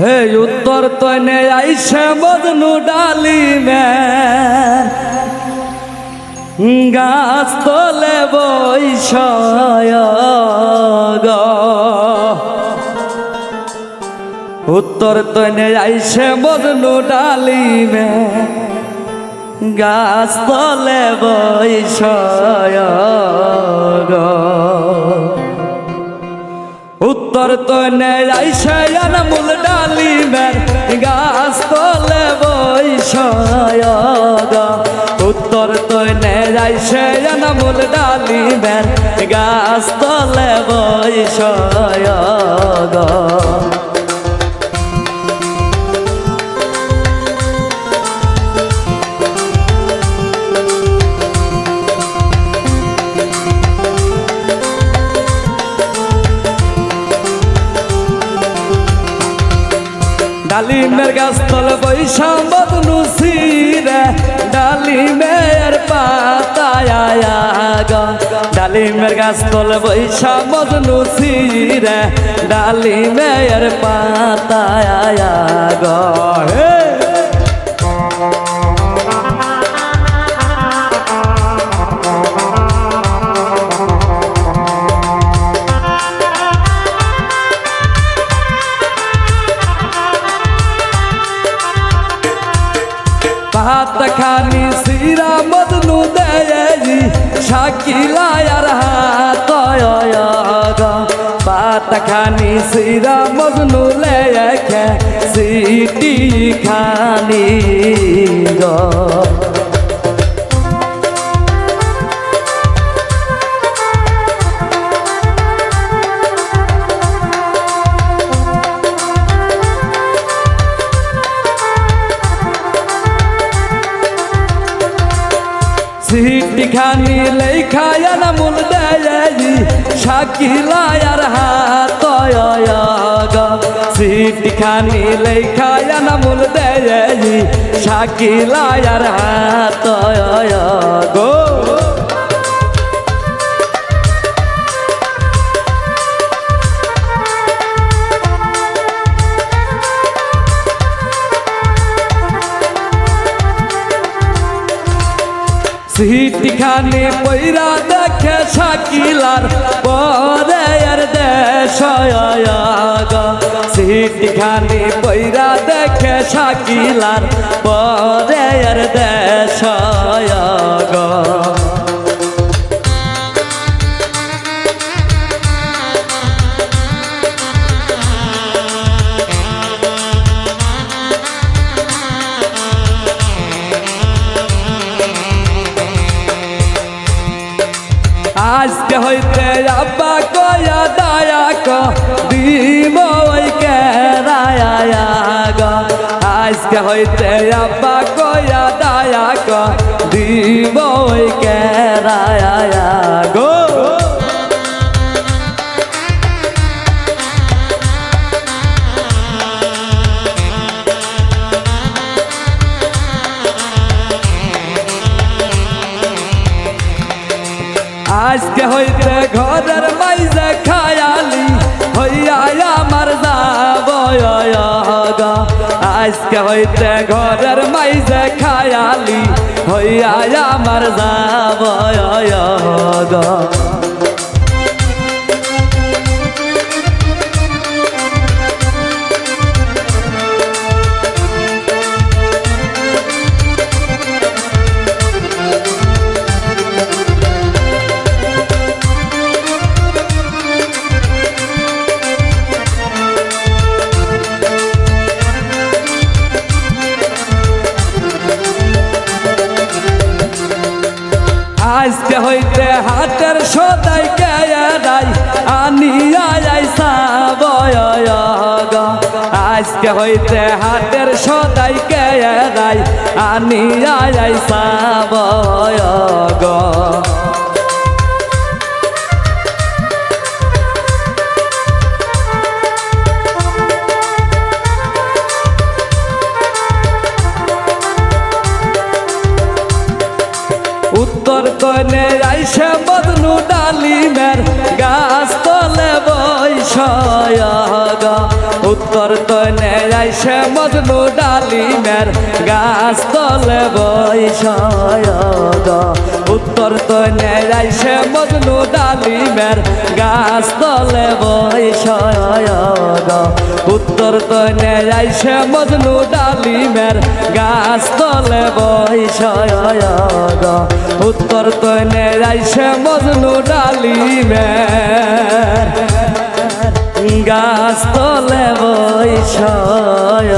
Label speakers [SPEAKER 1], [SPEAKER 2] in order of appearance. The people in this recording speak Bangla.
[SPEAKER 1] হে উত্তর তনে আইসে বদনু ডালি মে। গাছ তলে গ। উত্তর তনে আইসে বদনু ডালি মে। গাছ তলে বৈষয় গ তো তনে আইসে মূল ডালি মের গাছ তলে বৈষয় উত্তর উত্তর তনে আইসে মূল ডালি মের গাছ তলে বৈষয় গা ডালিমের গাছ তলে বৈশা বদনু সিরে ডালিমের পাতায় ডালিমের গাছতল বৈশা বদনু সিরে ডালিমের পাতায় গ ভাত খানি সিরা মদনু দেয়ি আর হাত পাত খানি সিরা মদনু লেখে সিটি খানি গো। সিটি খানি লেখায় না মূল দেয়ি শাকিলায়ার হাত সিটি খানি লেখায় না মূল দেয়ি শাকিলায়ার হাত গো সিটি খানি পৈরা দেখে শাকিলার পরে আর দেশ সিটি খানি পৈরা দেখে শাকিলার পরে আর দেশ আজকে হইতে আব্বা কয়া দায়া ক দিব ওই কে রায়া আজকে হইতে আব্বা কয়া হইতে ঘরের মাইজে খায়ালি, হইয়া আমার যাব গা আজকে হইতে ঘরের মাইজে খায়ালি, হইয়া আমার যাব আজকে হইতে হাতের সদাই কেয়ারাই আয়াই সাবয়গ আজকে হইতে হাতের সদাই কেয়ারাই আয়াই যাইসা আইসে বদনু ডালিমের গাছ তলে বৈষয় গা উত্তর তনে আইসে মজনু ডালিমের গাছ তলে বৈষয় গো উত্তর তনে আইসে মজনু ডালিমের গাছ তলে বৈষয় গো উত্তর কনে আইসে মজনু ডালিমের গাছ তলে বৈশয় উত্তর কনে আইসে মজনু ডালিমের গাছ তলে বৈশয়